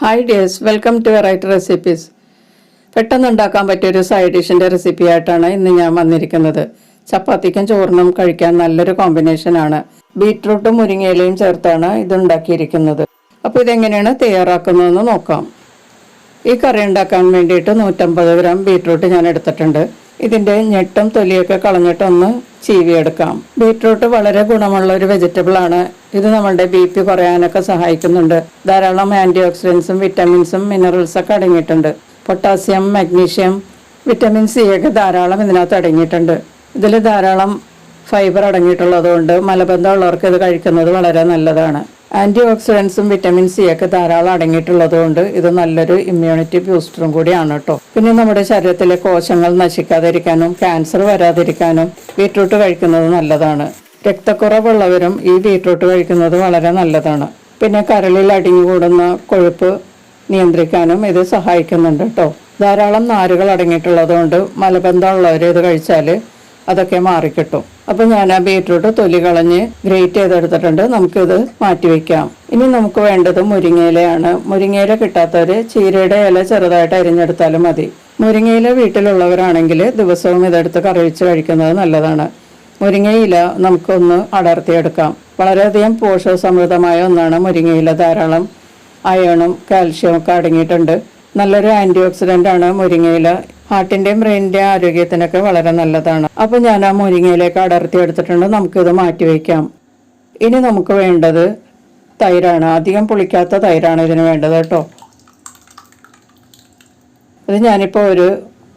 Hi dears welcome to variety recipes പെട്ടെന്ന് ഉണ്ടാക്കാൻ പറ്റിയ ഒരു സൈഡ് ഡിഷിന്റെ റെസിപ്പി ആയിട്ടാണ് ഇന്ന് ഞാൻ വന്നിരിക്കുന്നത്. ചപ്പാത്തിക്കും ചോറിനും കഴിക്കാൻ നല്ലൊരു കോമ്പിനേഷനാണ് ബീറ്റ്റൂട്ടും മുരിങ്ങയിലയും ചേർത്താണ് ഇത് ഉണ്ടാക്കിയിരിക്കുന്നത്. അപ്പോൾ ഇതെങ്ങനെയാണ് തയ്യാറാക്കുന്നതെന്ന് നോക്കാം. ഈ കറി ഉണ്ടാക്കാൻ വേണ്ടിയിട്ട് നൂറ്റമ്പത് ഗ്രാം ബീറ്റ്റൂട്ട് ഞാൻ എടുത്തിട്ടുണ്ട്. ഇതിന്റെ ഞെട്ടും തൊലിയൊക്കെ കളഞ്ഞിട്ടൊന്ന് ചീവിയെടുക്കാം. ബീറ്റ്റൂട്ട് വളരെ ഗുണമുള്ള ഒരു വെജിറ്റബിൾ ആണ്. ഇത് നമ്മുടെ ബി പി കുറയാനൊക്കെ സഹായിക്കുന്നുണ്ട്. ധാരാളം ആന്റി ഓക്സിഡൻസും വിറ്റമിൻസും മിനറൽസൊക്കെ അടങ്ങിയിട്ടുണ്ട്. പൊട്ടാസ്യം മഗ്നീഷ്യം വിറ്റമിൻ സി ഒക്കെ ധാരാളം ഇതിനകത്ത് അടങ്ങിയിട്ടുണ്ട്. ഇതിൽ ധാരാളം ഫൈബർ അടങ്ങിയിട്ടുള്ളതുകൊണ്ട് മലബന്ധമുള്ളവർക്ക് ഇത് കഴിക്കുന്നത് വളരെ നല്ലതാണ്. ആന്റി ഓക്സിഡൻസും വിറ്റമിൻ സി ഒക്കെ ധാരാളം അടങ്ങിയിട്ടുള്ളതുകൊണ്ട് ഇത് നല്ലൊരു ഇമ്മ്യൂണിറ്റി ബൂസ്റ്ററും കൂടിയാണ് കേട്ടോ. പിന്നെ നമ്മുടെ ശരീരത്തിലെ കോശങ്ങൾ നശിക്കാതിരിക്കാനും ക്യാൻസർ വരാതിരിക്കാനും ബീട്രൂട്ട് കഴിക്കുന്നത് നല്ലതാണ്. രക്തക്കുറവുള്ളവരും ഈ ബീട്രൂട്ട് കഴിക്കുന്നത് വളരെ നല്ലതാണ്. പിന്നെ കരളിൽ അടിഞ്ഞുകൂടുന്ന കൊഴുപ്പ് നിയന്ത്രിക്കാനും ഇത് സഹായിക്കുന്നുണ്ട് കേട്ടോ ധാരാളം നാരുകൾ അടങ്ങിയിട്ടുള്ളതുകൊണ്ട് മലബന്ധമുള്ളവർ ഇത് കഴിച്ചാൽ അതൊക്കെ മാറിക്കിട്ടും. അപ്പം ഞാൻ ആ ബീട്രൂട്ട് തൊലി കളഞ്ഞ് ഗ്രേറ്റ് ചെയ്തെടുത്തിട്ടുണ്ട്. നമുക്കിത് മാറ്റി വെക്കാം. ഇനി നമുക്ക് വേണ്ടത് മുരിങ്ങയിലയാണ്. മുരിങ്ങയില കിട്ടാത്തവർ ചീരയുടെ ഇല ചെറുതായിട്ട് അരിഞ്ഞെടുത്താലും മതി. മുരിങ്ങയില വീട്ടിലുള്ളവരാണെങ്കിൽ ദിവസവും ഇതെടുത്ത് കറി വെച്ച് കഴിക്കുന്നത് നല്ലതാണ്. മുരിങ്ങയില നമുക്കൊന്ന് അടർത്തിയെടുക്കാം. വളരെയധികം പോഷകസമൃദ്ധമായ ഒന്നാണ് മുരിങ്ങയില ധാരാളം. അയണും കാൽഷ്യവും ഒക്കെ അടങ്ങിയിട്ടുണ്ട്. നല്ലൊരു ആന്റി ഓക്സിഡന്റ് ആണ് മുരിങ്ങയില. ഹാർട്ടിന്റെയും ബ്രെയിനിന്റെയും ആരോഗ്യത്തിനൊക്കെ വളരെ നല്ലതാണ്. അപ്പോൾ ഞാൻ ആ മുരിങ്ങയിലേക്ക് അടർത്തി എടുത്തിട്ടുണ്ട് നമുക്കിത് മാറ്റി വയ്ക്കാം. ഇനി നമുക്ക് വേണ്ടത് തൈരാണ്. അധികം പുളിക്കാത്ത തൈരാണ് ഇതിന് വേണ്ടത് കേട്ടോ. ഇത് ഞാനിപ്പോൾ ഒരു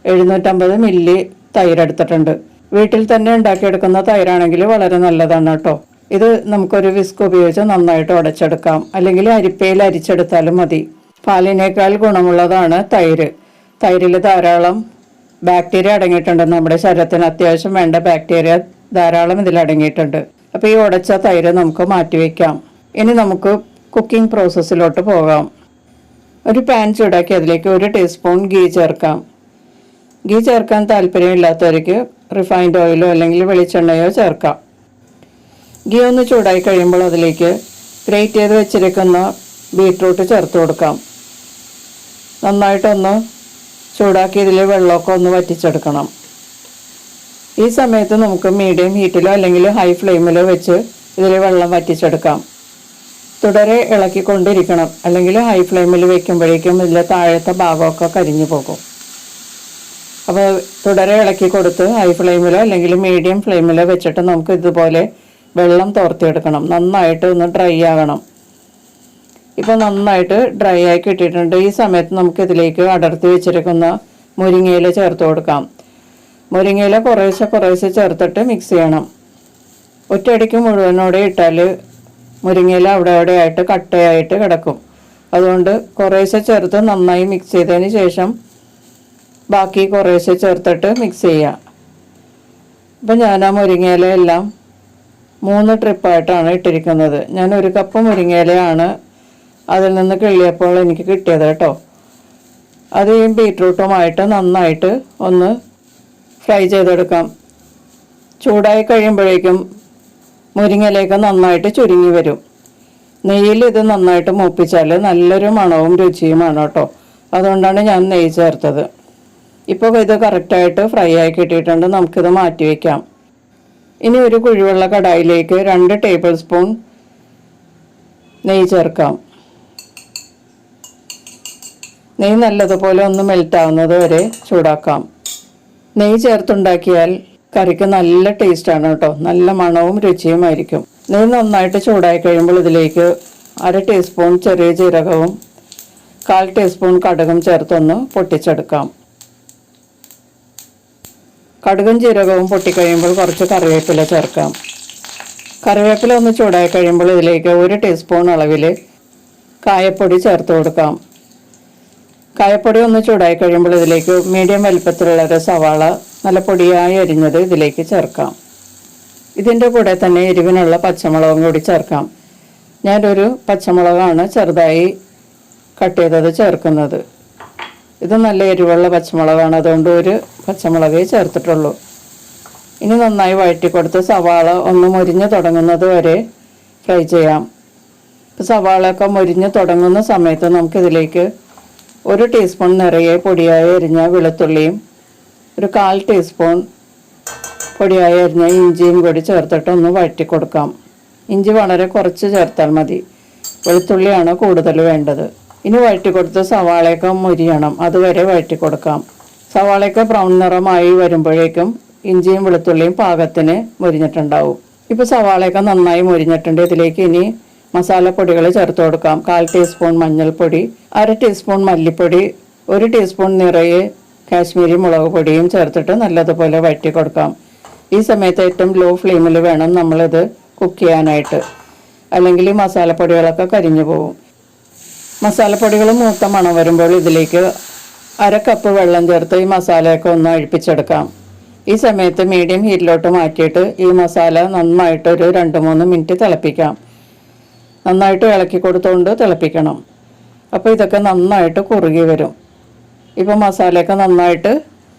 എഴുന്നൂറ്റമ്പത് മില്ലി തൈര് എടുത്തിട്ടുണ്ട്. വീട്ടിൽ തന്നെ ഉണ്ടാക്കിയെടുക്കുന്ന തൈരാണെങ്കിൽ വളരെ നല്ലതാണ് കേട്ടോ. ഇത് നമുക്കൊരു വിസ്ക് ഉപയോഗിച്ച് നന്നായിട്ട് ഉടച്ചെടുക്കാം. അല്ലെങ്കിൽ അരിപ്പയിൽ അരിച്ചെടുത്താലും മതി. പാലിനേക്കാൾ ഗുണമുള്ളതാണ് തൈര്. തൈരിൽ ധാരാളം ബാക്ടീരിയ അടങ്ങിയിട്ടുണ്ട്. നമ്മുടെ ശരീരത്തിന് അത്യാവശ്യം വേണ്ട ബാക്ടീരിയ ധാരാളം ഇതിൽ അടങ്ങിയിട്ടുണ്ട്. അപ്പോൾ ഈ ഉടച്ച തൈര് നമുക്ക് മാറ്റിവെക്കാം ഇനി നമുക്ക് കുക്കിംഗ് പ്രോസസ്സിലോട്ട് പോകാം. ഒരു പാൻ ചൂടാക്കി അതിലേക്ക് ഒരു ടീസ്പൂൺ ഗീ ചേർക്കാം. ഗീ ചേർക്കാൻ താല്പര്യമില്ലാത്തവർക്ക് റിഫൈൻഡ് ഓയിലോ അല്ലെങ്കിൽ വെളിച്ചെണ്ണയോ ചേർക്കാം. ഗീ ഒന്ന് ചൂടായി കഴിയുമ്പോൾ അതിലേക്ക് ഗ്രേറ്റ് ചെയ്ത് വെച്ചിരിക്കുന്ന ബീട്രൂട്ട് ചേർത്ത് കൊടുക്കാം. നന്നായിട്ടൊന്ന് ചൂടാക്കി ഇതിൽ വെള്ളമൊക്കെ ഒന്ന് വറ്റിച്ചെടുക്കണം. ഈ സമയത്ത് നമുക്ക് മീഡിയം ഹീറ്റിലോ അല്ലെങ്കിൽ ഹൈ ഫ്ലെയിമിലോ വെച്ച് ഇതിൽ വെള്ളം വറ്റിച്ചെടുക്കാം. തുടരെ ഇളക്കിക്കൊണ്ടിരിക്കണം. അല്ലെങ്കിൽ ഹൈ ഫ്ലെയിമിൽ വയ്ക്കുമ്പോഴേക്കും ഇതിലെ താഴത്തെ ഭാഗമൊക്കെ കരിഞ്ഞു പോകും. അപ്പോൾ തുടരെ ഇളക്കി കൊടുത്ത് ഹൈ ഫ്ലെയിമിലോ അല്ലെങ്കിൽ മീഡിയം ഫ്ലെയിമിലോ വെച്ചിട്ട് നമുക്ക് ഇതുപോലെ വെള്ളം തോർത്തിയെടുക്കണം. നന്നായിട്ട് ഒന്ന് ഡ്രൈ ആകണം. ഇപ്പോൾ നന്നായിട്ട് ഡ്രൈ ആയി കിട്ടിയിട്ടുണ്ട്. ഈ സമയത്ത് നമുക്ക് ഇതിലേക്ക് അടർത്തി വെച്ചിരിക്കുന്ന മുരിങ്ങയില ചേർത്ത് കൊടുക്കാം. മുരിങ്ങയില കുറേശ്ശെ കുറേശ്ശെ ചേർത്തിട്ട് മിക്സ് ചെയ്യണം. ഒറ്റയടിക്ക് മുഴുവനോടെ ഇട്ടാൽ മുരിങ്ങയില അവിടെ അവിടെ ആയിട്ട് കട്ടയായിട്ട് കിടക്കും. അതുകൊണ്ട് കുറേശ്ശെ ചേർത്ത് നന്നായി മിക്സ് ചെയ്തതിന് ശേഷം ബാക്കി കുറേശ്ശെ ചേർത്തിട്ട് മിക്സ് ചെയ്യുക അപ്പം ഞാൻ ആ മുരിങ്ങയില എല്ലാം മൂന്ന് ട്രിപ്പായിട്ടാണ് ഇട്ടിരിക്കുന്നത്. ഞാൻ ഒരു കപ്പ് മുരിങ്ങയിലയാണ് അതിൽ നിന്ന് കിള്ളിയപ്പോൾ എനിക്ക് കിട്ടിയത് കേട്ടോ. അത് ഈ ബീട്രൂട്ടുമായിട്ട് നന്നായിട്ട് ഒന്ന് ഫ്രൈ ചെയ്തെടുക്കാം. ചൂടായി കഴിയുമ്പോഴേക്കും മുരിങ്ങയിലേക്ക് നന്നായിട്ട് ചുരുങ്ങി വരും. നെയ്യിൽ ഇത് നന്നായിട്ട് മൂപ്പിച്ചാൽ നല്ലൊരു മണവും രുചിയുമാണ് കേട്ടോ. അതുകൊണ്ടാണ് ഞാൻ നെയ്യ് ചേർത്തത്. ഇപ്പോൾ ഇത് കറക്റ്റായിട്ട് ഫ്രൈ ആയി കിട്ടിയിട്ടുണ്ട്. നമുക്കിത് മാറ്റി വയ്ക്കാം ഇനി ഒരു കുഴിവെള്ള കടായിലേക്ക് രണ്ട് ടേബിൾ സ്പൂൺ നെയ്യ് ചേർക്കാം. നെയ്യ് നല്ലതുപോലെ ഒന്ന് മെൽറ്റ് ആവുന്നത് വരെ ചൂടാക്കാം. നെയ്യ് ചേർത്തുണ്ടാക്കിയാൽ കറിക്ക് നല്ല ടേസ്റ്റാണ് കേട്ടോ. നല്ല മണവും രുചിയുമായിരിക്കും നെയ്യ് നന്നായിട്ട് ചൂടായി കഴിയുമ്പോൾ ഇതിലേക്ക് അര ടീസ്പൂൺ ചെറിയ ജീരകവും കാൽ ടീസ്പൂൺ കടുകും ചേർത്തൊന്ന് പൊട്ടിച്ചെടുക്കാം. കടുകും ജീരകവും പൊട്ടിക്കഴിയുമ്പോൾ കുറച്ച് കറിവേപ്പില ചേർക്കാം. കറിവേപ്പില ഒന്ന് ചൂടായി കഴിയുമ്പോൾ ഇതിലേക്ക് ഒരു ടീസ്പൂൺ അളവിൽ കായപ്പൊടി ചേർത്ത് കൊടുക്കാം. കായപ്പൊടി ഒന്ന് ചൂടായി കഴിയുമ്പോൾ ഇതിലേക്ക് മീഡിയം വലുപ്പത്തിലുള്ള ഒരു സവാള നല്ല പൊടിയായി അരിഞ്ഞത് ഇതിലേക്ക് ചേർക്കാം. ഇതിന്റെ കൂടെ തന്നെ എരിവിനുള്ള പച്ചമുളകും കൂടി ചേർക്കാം. ഞാനൊരു പച്ചമുളകാണ് ചെറുതായി കട്ട് ചെയ്തത് ചേർക്കുന്നത്. ഇത് നല്ല എരിവുള്ള പച്ചമുളകാണ്. അതുകൊണ്ട് ഒരു പച്ചമുളകേ ചേർത്തിട്ടുള്ളൂ. ഇനി നന്നായി വഴറ്റി കൊടുത്ത് സവാള ഒന്ന് മുരിഞ്ഞ് തുടങ്ങുന്നത് വരെ ഫ്രൈ ചെയ്യാം. ഇപ്പോൾ സവാളയൊക്കെ മുരിഞ്ഞ് തുടങ്ങുന്ന സമയത്ത് നമുക്കിതിലേക്ക് ഒരു ടീസ്പൂൺ നിറയെ പൊടിയായ എരിഞ്ഞ വെളുത്തുള്ളിയും ഒരു കാൽ ടീസ്പൂൺ പൊടിയായ അരിഞ്ഞ ഇഞ്ചിയും കൂടി ചേർത്തിട്ട് ഒന്ന് വഴറ്റി കൊടുക്കാം ഇഞ്ചി വളരെ കുറച്ച് ചേർത്താൽ മതി. വെളുത്തുള്ളിയാണ് കൂടുതൽ വേണ്ടത്. ഇനി വഴറ്റി കൊടുത്ത് സവാളയൊക്കെ മുരിയണം. അതുവരെ വഴറ്റി കൊടുക്കാം സവാളയൊക്കെ ബ്രൗൺ നിറമായി വരുമ്പോഴേക്കും ഇഞ്ചിയും വെളുത്തുള്ളിയും പാകത്തിന് മുരിഞ്ഞിട്ടുണ്ടാവും. ഇപ്പോൾ സവാളയൊക്കെ നന്നായി മുരിഞ്ഞിട്ടുണ്ട്. ഇതിലേക്ക് ഇനി മസാലപ്പൊടികൾ ചേർത്ത് കൊടുക്കാം. കാൽ ടീസ്പൂൺ മഞ്ഞൾപ്പൊടി അര ടീസ്പൂൺ മല്ലിപ്പൊടി ഒരു ടീസ്പൂൺ നിറയെ കാശ്മീരി മുളക് പൊടിയും ചേർത്തിട്ട് നല്ലതുപോലെ വഴറ്റി കൊടുക്കാം ഈ സമയത്ത് ഏറ്റവും ലോ ഫ്ലെയിമിൽ വേണം നമ്മളിത് കുക്ക് ചെയ്യാനായിട്ട്. അല്ലെങ്കിൽ ഈ മസാലപ്പൊടികളൊക്കെ കരിഞ്ഞു പോകും മസാലപ്പൊടികൾ മൂത്ത മണം വരുമ്പോൾ ഇതിലേക്ക് അര കപ്പ് വെള്ളം ചേർത്ത് ഈ മസാലയൊക്കെ ഒന്ന് അഴിപ്പിച്ചെടുക്കാം. ഈ സമയത്ത് മീഡിയം ഹീറ്റിലോട്ട് മാറ്റിയിട്ട് ഈ മസാല നന്നായിട്ട് ഒരു രണ്ട് മൂന്ന് മിനിറ്റ് തിളപ്പിക്കാം. നന്നായിട്ട് ഇളക്കി കൊടുത്തുകൊണ്ട് തിളപ്പിക്കണം. അപ്പോൾ ഇതൊക്കെ നന്നായിട്ട് കുറുകി വരും. ഇപ്പോൾ മസാലയൊക്കെ നന്നായിട്ട്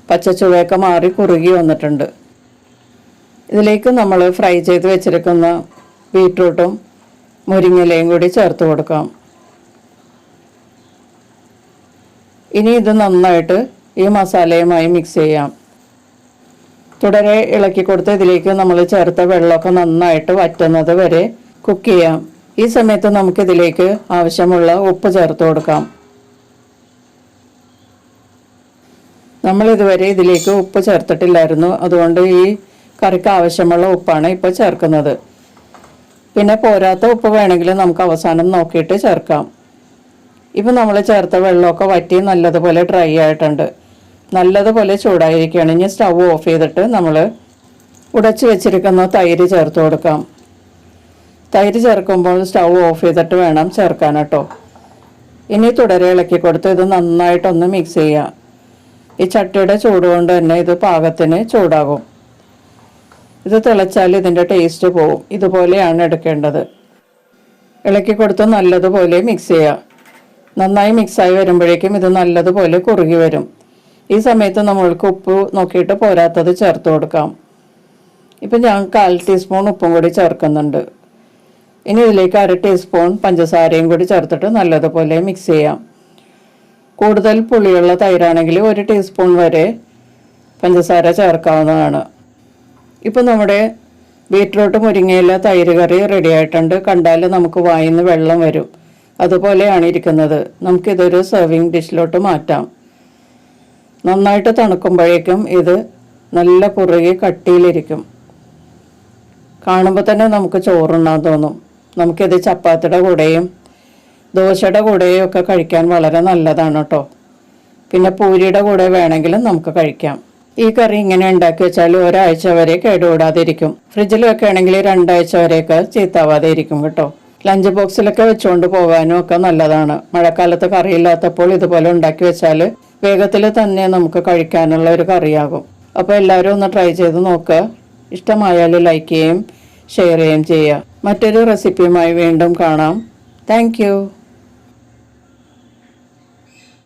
പച്ചച്ചുവയൊക്കെ മാറി കുറുകി വന്നിട്ടുണ്ട്. ഇതിലേക്ക് നമ്മൾ ഫ്രൈ ചെയ്ത് വെച്ചിരിക്കുന്ന ബീട്രൂട്ടും മുരിങ്ങയിലയും കൂടി ചേർത്ത് കൊടുക്കാം. ഇനി ഇത് നന്നായിട്ട് ഈ മസാലയുമായി മിക്സ് ചെയ്യാം. തുടരെ ഇളക്കി കൊടുത്ത് ഇതിലേക്ക് നമ്മൾ ചേർത്ത വെള്ളമൊക്കെ നന്നായിട്ട് വറ്റുന്നത് വരെ കുക്ക് ചെയ്യാം. ഈ സമയത്ത് നമുക്കിതിലേക്ക് ആവശ്യമുള്ള ഉപ്പ് ചേർത്ത് കൊടുക്കാം. നമ്മൾ ഇതുവരെ ഇതിലേക്ക് ഉപ്പ് ചേർത്തിട്ടില്ലായിരുന്നു. അതുകൊണ്ട് ഈ കറിക്ക് ആവശ്യമുള്ള ഉപ്പാണ് ഇപ്പോൾ ചേർക്കുന്നത്. പിന്നെ പോരാത്ത ഉപ്പ് വേണമെങ്കിൽ നമുക്ക് അവസാനം നോക്കിയിട്ട് ചേർക്കാം. ഇപ്പം നമ്മൾ ചേർത്ത വെള്ളമൊക്കെ വറ്റി നല്ലതുപോലെ ഡ്രൈ ആയിട്ടുണ്ട്. നല്ലതുപോലെ ചൂടായിരിക്കുകയാണ്. ഇനി സ്റ്റൗ ഓഫ് ചെയ്തിട്ട് നമ്മൾ ഉടച്ചു വെച്ചിരിക്കുന്ന തൈര് ചേർത്ത് കൊടുക്കാം. തൈര് ചേർക്കുമ്പോൾ സ്റ്റൗ ഓഫ് ചെയ്തിട്ട് വേണം ചേർക്കാൻ കേട്ടോ. ഇനി തുടരെ ഇളക്കി കൊടുത്ത് ഇത് നന്നായിട്ടൊന്ന് മിക്സ് ചെയ്യുക ഈ ചട്ടിയുടെ ചൂട് കൊണ്ട് തന്നെ ഇത് പാകത്തിന് ചൂടാകും. ഇത് തിളച്ചാൽ ഇതിന്റെ ടേസ്റ്റ് പോവും. ഇതുപോലെയാണ് എടുക്കേണ്ടത്. ഇളക്കി കൊടുത്ത് നല്ലതുപോലെ മിക്സ് ചെയ്യുക നന്നായി മിക്സായി വരുമ്പോഴേക്കും ഇത് നല്ലതുപോലെ കുറുകി വരും. ഈ സമയത്ത് നമ്മൾക്ക് ഉപ്പ് നോക്കിയിട്ട് പോരാത്തത് ചേർത്ത് കൊടുക്കാം. ഇപ്പം ഞാൻ കാൽ ടീസ്പൂൺ ഉപ്പും കൂടി ചേർക്കുന്നുണ്ട്. ഇനി ഇതിലേക്ക് അര ടീസ്പൂൺ പഞ്ചസാരയും കൂടി ചേർത്തിട്ട് നല്ലതുപോലെ മിക്സ് ചെയ്യാം. കൂടുതൽ പുളിയുള്ള തൈരാണെങ്കിൽ ഒരു ടീസ്പൂൺ വരെ പഞ്ചസാര ചേർക്കാവുന്നതാണ്. ഇപ്പം നമ്മുടെ ബീറ്റ്റൂട്ട് മുരിങ്ങയില തൈര് കറി റെഡി ആയിട്ടുണ്ട്. കണ്ടാൽ നമുക്ക് വായിന്ന് വെള്ളം വരും. അതുപോലെയാണ് ഇരിക്കുന്നത്. നമുക്കിതൊരു സെർവിങ് ഡിഷിലോട്ട് മാറ്റാം. നന്നായിട്ട് തണുക്കുമ്പോഴേക്കും ഇത് നല്ല കുറുകി കട്ടിയിലിരിക്കും. കാണുമ്പോൾ തന്നെ നമുക്ക് ചോറുണ്ണാൻ തോന്നും. നമുക്കിത് ചപ്പാത്തിയുടെ കൂടെയും ദോശയുടെ കൂടെയും ഒക്കെ കഴിക്കാൻ വളരെ നല്ലതാണ് കേട്ടോ. പിന്നെ പൂരിയുടെ കൂടെ വേണമെങ്കിലും നമുക്ക് കഴിക്കാം. ഈ കറി ഇങ്ങനെ ഉണ്ടാക്കി വെച്ചാൽ ഒരാഴ്ച വരെ കേടുകൂടാതിരിക്കും. ഫ്രിഡ്ജിൽ വെക്കുകയാണെങ്കിൽ രണ്ടാഴ്ച വരെയൊക്കെ ചീത്താവാതെ ഇരിക്കും കേട്ടോ. ലഞ്ച് ബോക്സിലൊക്കെ വെച്ചുകൊണ്ട് പോകാനും ഒക്കെ നല്ലതാണ്. മഴക്കാലത്ത് കറിയില്ലാത്തപ്പോൾ ഇതുപോലെ ഉണ്ടാക്കി വെച്ചാൽ വേഗത്തിൽ തന്നെ നമുക്ക് കഴിക്കാനുള്ള ഒരു കറിയാകും. അപ്പോൾ എല്ലാവരും ഒന്ന് ട്രൈ ചെയ്ത് നോക്കുക ഇഷ്ടമായാൽ ലൈക്ക് ചെയ്യുകയും ഷെയർ ചെയ്യുകയും ചെയ്യുക. മറ്റൊരു റെസിപ്പിയുമായി വീണ്ടും കാണാം. താങ്ക്